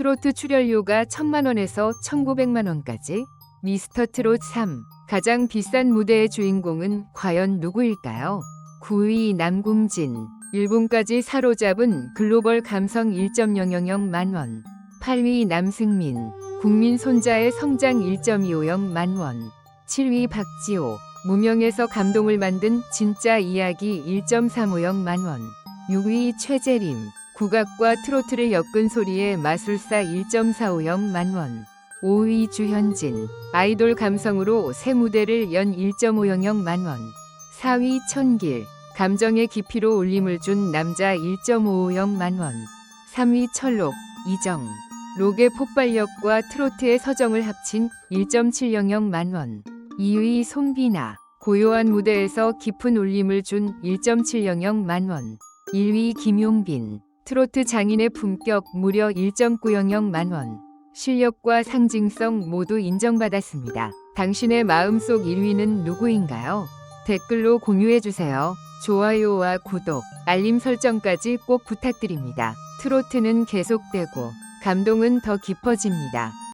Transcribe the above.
트로트 출연료가 1000만 원에서 1900만 원까지. 미스터 트롯 3. 가장 비싼 무대의 주인공은 과연 누구일까요? 9위 남궁진. 일본까지 사로잡은 글로벌 감성 1.000만 원. 8위 남승민. 국민 손자의 성장 1.250만 원. 7위 박지호. 무명에서 감동을 만든 진짜 이야기 1.350만 원. 6위 최재림. 국악과 트로트를 엮은 소리의 마술사 1.450 만 원. 5위 주현진. 아이돌 감성으로 새 무대를 연 1.500 만 원. 4위 천길. 감정의 깊이로 울림을 준 남자 1.550 만 원. 3위 철록. 이정. 록의 폭발력과 트로트의 서정을 합친 1.700 만 원. 2위 송비나. 고요한 무대에서 깊은 울림을 준 1.700 만 원. 1위 김용빈. 트로트 장인의 품격 무려 1.900 만 원. 실력과 상징성 모두 인정받았습니다. 당신의 마음속 1위는 누구인가요? 댓글로 공유해주세요. 좋아요와 구독, 알림 설정까지 꼭 부탁드립니다. 트로트는 계속되고, 감동은 더 깊어집니다.